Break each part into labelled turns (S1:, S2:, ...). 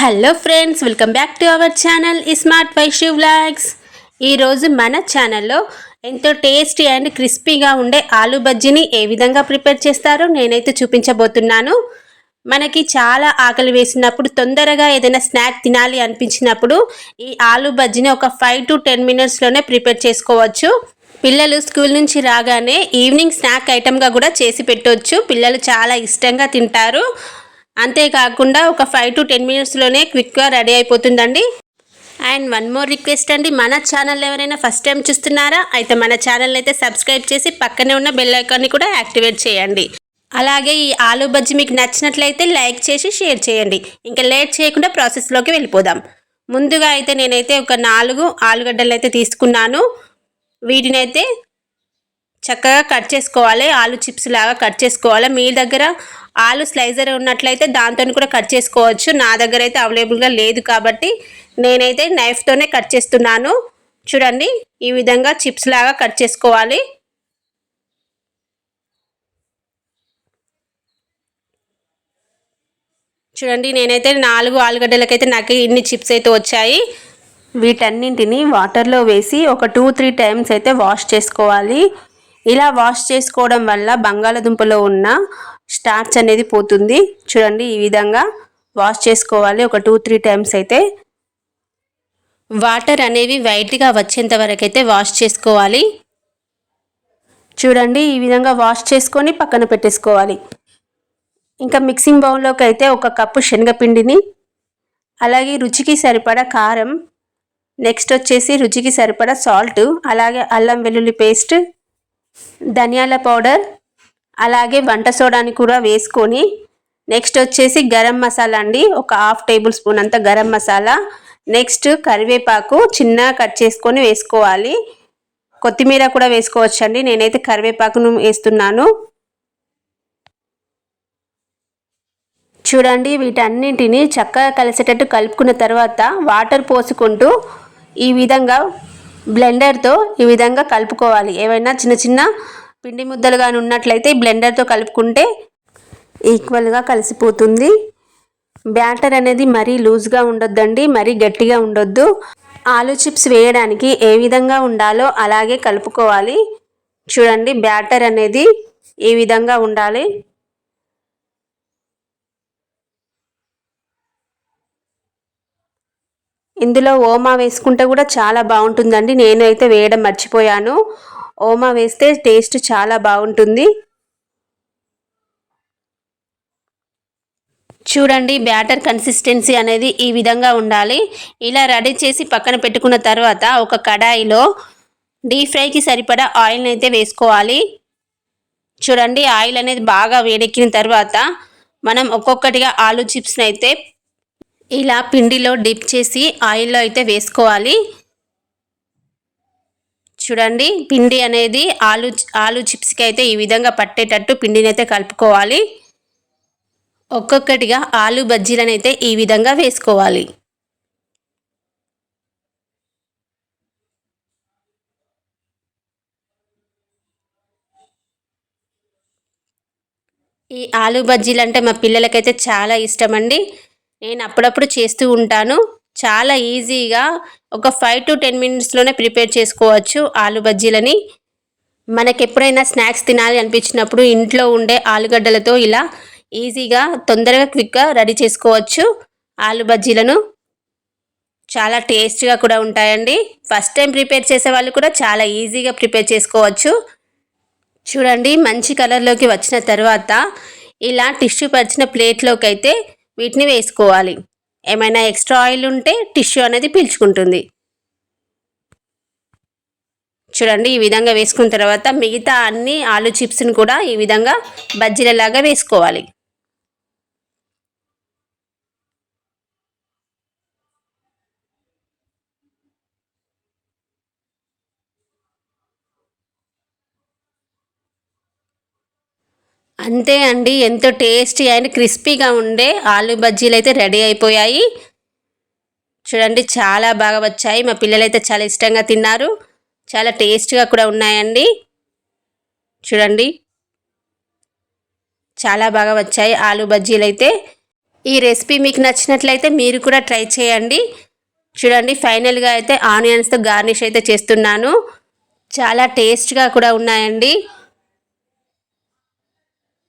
S1: Hello friends welcome back to our channel smart Vaishu vlogs ఈరోజు మన ఛానల్లో ఎంతో టేస్టీ అండ్ క్రిస్పీగా ఉండే ఆలు బజ్జీని ఏ విధంగా ప్రిపేర్ చేస్తారో నేనైతే చూపించబోతున్నాను. మనకి చాలా ఆకలి వేసినప్పుడు తొందరగా ఏదైనా స్నాక్ తినాలి అనిపించినప్పుడు ఈ ఆలు బజ్జీని ఒక ఫైవ్ టు టెన్ మినిట్స్లోనే ప్రిపేర్ చేసుకోవచ్చు. పిల్లలు స్కూల్ నుంచి రాగానే ఈవినింగ్ స్నాక్ ఐటమ్గా కూడా చేసి పెట్టవచ్చు పిల్లలు చాలా ఇష్టంగా తింటారు. అంతేకాకుండా ఒక ఫైవ్ టు టెన్ మినిట్స్లోనే క్విక్గా రెడీ అయిపోతుందండి. అండ్ వన్ మోర్ రిక్వెస్ట్ అండి మన ఛానల్ ఎవరైనా ఫస్ట్ టైం చూస్తున్నారా అయితే మన ఛానల్ అయితే సబ్స్క్రైబ్ చేసి పక్కనే ఉన్న బెల్ ఐకాన్ని కూడా యాక్టివేట్ చేయండి. అలాగే ఈ ఆలూ బజ్జీ మీకు నచ్చినట్లయితే లైక్ చేసి షేర్ చేయండి. ఇంకా లేట్ చేయకుండా ప్రాసెస్లోకి వెళ్ళిపోదాం. ముందుగా అయితే నేనైతే ఒక నాలుగు ఆలుగడ్డలు అయితే తీసుకున్నాను. వీటినైతే చక్కగా కట్ చేసుకోవాలి. ఆలు చిప్స్ లాగా కట్ చేసుకోవాలి. మీ దగ్గర ఆలు స్లైజర్ ఉన్నట్లయితే దాంతో కూడా కట్ చేసుకోవచ్చు. నా దగ్గర అయితే అవైలబుల్గా లేదు కాబట్టి నేనైతే నైఫ్తోనే కట్ చేస్తున్నాను. చూడండి ఈ విధంగా చిప్స్ లాగా కట్ చేసుకోవాలి. చూడండి నేనైతే నాలుగు ఆలుగడ్డలకైతే నాకు ఇన్ని చిప్స్ అయితే వచ్చాయి. వీటన్నింటిని వాటర్లో వేసి ఒక టూ త్రీ టైమ్స్ అయితే వాష్ చేసుకోవాలి. ఇలా వాష్ చేసుకోవడం వల్ల బంగాళదుంపలో ఉన్న స్టార్చ్ అనేది పోతుంది. చూడండి ఈ విధంగా వాష్ చేసుకోవాలి. ఒక టూ త్రీ టైమ్స్ అయితే వాటర్ అనేవి వైట్గా వచ్చేంత వరకు అయితే వాష్ చేసుకోవాలి. చూడండి ఈ విధంగా వాష్ చేసుకొని పక్కన పెట్టేసుకోవాలి. ఇంకా మిక్సింగ్ బౌల్లోకి అయితే ఒక కప్పు శనగపిండిని అలాగే రుచికి సరిపడా కారం నెక్స్ట్ వచ్చేసి రుచికి సరిపడా సాల్ట్ అలాగే అల్లం వెల్లుల్లి పేస్ట్ ధనియాల పౌడర్ అలాగే వంట సోడాని కూడా వేసుకొని నెక్స్ట్ వచ్చేసి గరం మసాలా అండి. ఒక హాఫ్ టేబుల్ స్పూన్ అంత గరం మసాలా. నెక్స్ట్ కరివేపాకు చిన్నగా కట్ చేసుకొని వేసుకోవాలి. కొత్తిమీర కూడా వేసుకోవచ్చండి. నేనైతే కరివేపాకును వేస్తున్నాను. చూడండి వీటన్నింటిని చక్కగా కలిసేటట్టు కలుపుకున్న తర్వాత వాటర్ పోసుకుంటూ ఈ విధంగా బ్లెండర్తో ఈ విధంగా కలుపుకోవాలి. ఏవైనా చిన్న చిన్న పిండి ముద్దలు కానీ ఉన్నట్లయితే బ్లెండర్తో కలుపుకుంటే ఈక్వల్గా కలిసిపోతుంది. బ్యాటర్ అనేది మరీ లూజ్గా ఉండొద్దండి మరీ గట్టిగా ఉండొద్దు. ఆలు చిప్స్ వేయడానికి ఏ విధంగా ఉండాలో అలాగే కలుపుకోవాలి. చూడండి బ్యాటర్ అనేది ఈ విధంగా ఉండాలి. ఇందులో ఓమా వేసుకుంటే కూడా చాలా బాగుంటుందండి. నేను అయితే వేయడం మర్చిపోయాను. ఓమా వేస్తే టేస్ట్ చాలా బాగుంటుంది. చూడండి బ్యాటర్ కన్సిస్టెన్సీ అనేది ఈ విధంగా ఉండాలి. ఇలా రెడీ చేసి పక్కన పెట్టుకున్న తర్వాత ఒక కడాయిలో డీప్ ఫ్రైకి సరిపడా ఆయిల్ని అయితే వేసుకోవాలి. చూడండి ఆయిల్ అనేది బాగా వేడెక్కిన తర్వాత మనం ఒక్కొక్కటిగా ఆలు చిప్స్ని అయితే ఇలా పిండిలో డిప్ చేసి ఆయిల్లో అయితే వేసుకోవాలి. చూడండి పిండి అనేది ఆలు ఆలు చిప్స్కి అయితే ఈ విధంగా పట్టేటట్టు పిండిని అయితే కలుపుకోవాలి. ఒక్కొక్కటిగా ఆలు బజ్జీలను అయితే ఈ విధంగా వేసుకోవాలి. ఈ ఆలు బజ్జీలు అంటే మా పిల్లలకైతే చాలా ఇష్టం అండి నేను అప్పుడప్పుడు చేస్తూ ఉంటాను. చాలా ఈజీగా ఒక ఫైవ్ టు టెన్ మినిట్స్లోనే ప్రిపేర్ చేసుకోవచ్చు ఆలు బజ్జీలని. మనకి ఎప్పుడైనా స్నాక్స్ తినాలి అనిపించినప్పుడు ఇంట్లో ఉండే ఆలుగడ్డలతో ఇలా ఈజీగా తొందరగా క్విక్గా రెడీ చేసుకోవచ్చు ఆలు బజ్జీలను. చాలా టేస్ట్గా కూడా ఉంటాయండి. ఫస్ట్ టైం ప్రిపేర్ చేసే వాళ్ళు కూడా చాలా ఈజీగా ప్రిపేర్ చేసుకోవచ్చు. చూడండి మంచి కలర్లోకి వచ్చిన తర్వాత ఇలా టిష్యూ పరిచిన ప్లేట్లోకి అయితే వీటిని వేసుకోవాలి. ఏమైనా ఎక్స్ట్రా ఆయిల్ ఉంటే టిష్యూ అనేది పీల్చుకుంటుంది. చూడండి ఈ విధంగా వేసుకున్న తర్వాత మిగతా అన్ని ఆలు చిప్స్ని కూడా ఈ విధంగా బజ్జీలలాగా వేసుకోవాలి. అంతే అండి. ఎంతో టేస్టీ అండ్ క్రిస్పీగా ఉండే ఆలు బజ్జీలు అయితే రెడీ అయిపోయాయి. చూడండి చాలా బాగా వచ్చాయి. మా పిల్లలైతే చాలా ఇష్టంగా తిన్నారు. చాలా టేస్ట్గా కూడా ఉన్నాయండి. చూడండి చాలా బాగా వచ్చాయి ఆలు బజ్జీలు అయితే. ఈ రెసిపీ మీకు నచ్చినట్లయితే మీరు కూడా ట్రై చేయండి. చూడండి ఫైనల్గా అయితే ఆనియన్స్తో గార్నిష్ అయితే చేస్తున్నాను. చాలా టేస్ట్గా కూడా ఉన్నాయండి.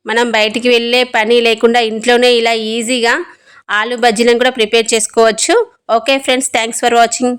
S1: మనం బయటికి వెళ్ళే పని లేకుండా ఇంట్లోనే ఇలా ఈజీగా ఆలు బజ్జీలను కూడా ప్రిపేర్ చేసుకోవచ్చు. Okay friends thanks for watching